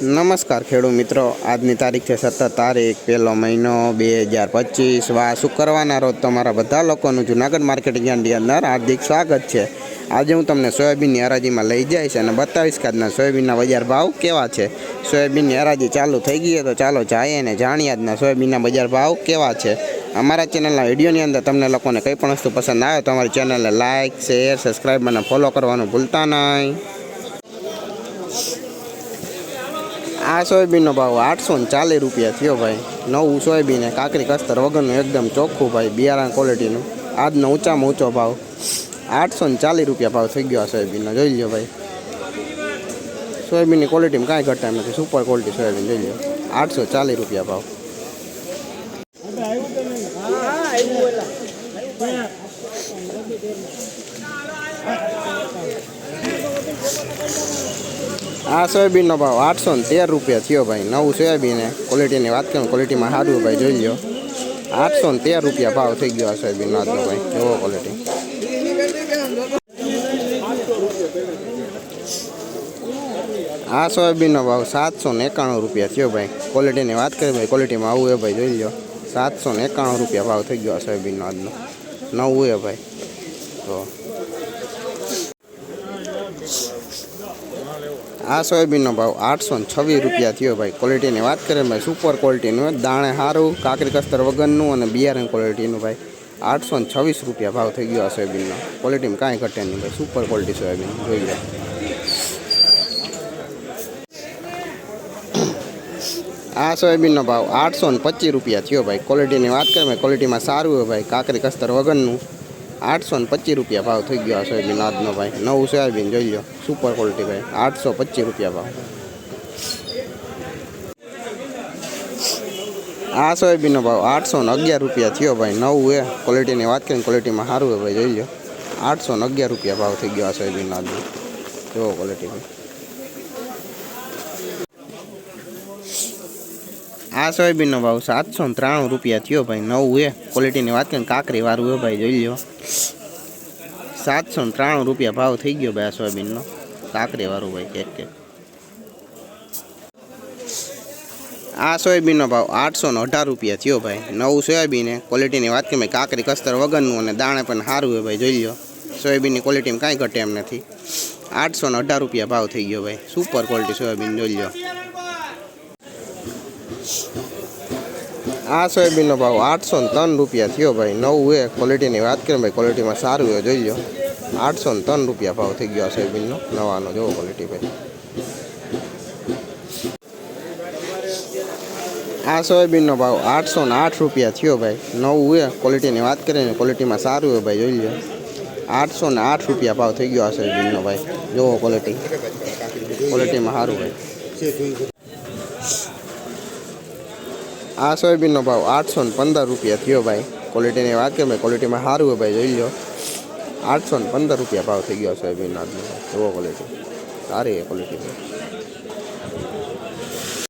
નમસ્કાર ખેડૂત મિત્રો. આજની તારીખ છે સત્તર તારીખ, પહેલો મહિનો બે હજાર પચીસ. વા શુક્રવારના રોજ તમારા બધા લોકોનું જુનાગઢ માર્કેટિંગ યાર્ડની અંદર હાર્દિક સ્વાગત છે. આજે હું તમને સોયાબીનની હરાજીમાં લઈ જઈશ અને બતાવીશ કે આજના સોયાબીનના બજાર ભાવ કેવા છે? સોયાબીનની હરાજી ચાલુ થઈ ગઈ તો ચાલો જઈએ અને જાણીએ આજના સોયાબીનના બજાર ભાવ કેવા છે. અમારા ચેનલના વિડીયોની અંદર તમને લોકોને કંઈ પણ વસ્તુ પસંદ આવે તો અમારી ચેનલને લાઇક શેર, સબસ્ક્રાઈબ અને ફોલો કરવાનું ભૂલતા નહીં. આ સોયાબીનનો ભાવ આઠસો ને ચાલીસ રૂપિયા થયો ભાઈ. નવું સોયાબીન કાકરી કસ્તર વગરનું એકદમ ચોખ્ખું ભાઈ, બિયારણ ક્વોલિટીનું આજનો ઊંચામાં ઊંચો ભાવ. આઠસો ને ચાલીસ રૂપિયા ભાવ થઈ ગયો આ સોયાબીનનો, જોઈ લ્યો ભાઈ. સોયાબીનની ક્વોલિટીમાં કાંઈ ઘટતા નથી સુપર ક્વોલિટી સોયાબીન, જોઈ લો આઠસો ચાલીસ રૂપિયા ભાવ. આ સોયાબીનનો ભાવ આઠસો ને તેર રૂપિયા થયો ભાઈ. નવું સોયાબીન ક્વોલિટીની વાત કરું ક્વોલિટીમાં સારું ભાઈ, જોઈ લો આઠસો ને તેર રૂપિયા ભાવ થઈ ગયો આ સોયાબીનનો આજનો ભાઈ. એવો ક્વોલિટી આ સોયાબીનનો ભાવ સાતસો ને એકાણું રૂપિયા થયો ભાઈ. ક્વોલિટીની વાત કરી ભાઈ ક્વોલિટીમાં આવું એ ભાઈ, જોઈ લો સાતસો ને એકાણું રૂપિયા ભાવ થઈ ગયો આ સોયાબીનનો આજનો. નવું એ ભાઈ. તો આ સોયાબીનનો ભાવ આઠસો છવ્વીસ રૂપિયા થયો ભાઈ. ક્વોલિટીની વાત કરીએ ભાઈ સુપર ક્વોલિટીનું દાણે સારું કાકરી કસ્તર વગરનું અને બિયારણ ક્વોલિટીનું ભાઈ. આઠસો છવ્વીસ રૂપિયા ભાવ થઈ ગયો આ સોયાબીનનો. ક્વોલિટીમાં કાંઈ ઘટે નહીં ભાઈ. Super quality soybean. જોઈ લે. આ સોયાબીનનો ભાવ આઠસો ને પચીસ રૂપિયા થયો ભાઈ. ક્વોલિટીની વાત કરીએ ક્વોલિટીમાં સારું હોય ભાઈ. કાકરી કસ્તર વગરનું. આઠસો ને પચીસ રૂપિયા ભાવ થઈ ગયો આ સોયાબીન આજનો ભાઈ. નવું સોયાબીન જોઈ લો સુપર ક્વોલિટી ભાઈ. આઠસો પચીસ રૂપિયા ભાવ. આ સોયાબીનનો ભાવ આઠસો ને અગિયાર રૂપિયા થયો ભાઈ. નવું એ ક્વોલિટીની વાત કરીને ક્વોલિટીમાં સારું હોય ભાઈ. જોઈ લો આઠસો ને અગિયાર રૂપિયા ભાવ થઈ ગયો આ સોયાબીન આજનો. જોવો ક્વોલિટી ભાઈ. આ સોયાબીનનો ભાવ સાતસો ત્રાણું રૂપિયા થયો ભાઈ, નવું એ ક્વોલિટીની વાત કરીને કાકરી વાળું એ ભાઈ, જોઈ લો સાતસો ત્રાણું રૂપિયા ભાવ થઈ ગયો ભાઈ આ સોયાબીનનો. કાકરી વાળું ભાઈ કેક કેક આ સોયાબીનનો ભાવ આઠસો ને અઢાર રૂપિયા થયો ભાઈ. નવું સોયાબીન એ ક્વોલિટીની વાત કરીએ કાકરી, કસ્તર વગરનું અને દાણે પણ સારું હોય ભાઈ, જોઈ લો સોયાબીનની ક્વોલિટીમાં કાંઈ ઘટે એમ નથી. આઠસો ને અઢાર રૂપિયા ભાવ થઈ ગયો ભાઈ. સુપર ક્વોલિટી સોયાબીન, જોઈ લો આ સોયાબીનનો ભાવ આઠસો ને ત્રણ રૂપિયા થયો ભાઈ. નવું એ ક્વોલિટીની વાત કરીએ ભાઈ ક્વોલિટીમાં સારું હોય જોઈ લો આઠસો ને ત્રણ રૂપિયા ભાવ થઈ ગયો આ સોયાબીનનો. નવાનો જોવો ક્વોલિટી ભાઈ. આ સોયાબીનનો ભાવ આઠસો ને આઠ રૂપિયા થયો ભાઈ. નવું એ ક્વોલિટીની વાત કરીએ ક્વોલિટીમાં સારું હોય ભાઈ, જોઈ લો આઠસો ને આઠ રૂપિયા ભાવ થઈ ગયો આ સોયાબીનનો ભાઈ. જોવો ક્વોલિટી ક્વોલિટીમાં સારું ભાઈ. આ સોયાબીનનો ભાવ આઠસો ને પંદર રૂપિયા થયો ભાઈ. ક્વોલિટીની વાત કે ભાઈ ક્વોલિટીમાં સારું હોય ભાઈ, જોઈ લો આઠસો ને પંદર રૂપિયા ભાવ થઈ ગયો સોયાબીનનો આજનો. જુઓ ક્વોલિટી સારી એ ક્વોલિટી ભાઈ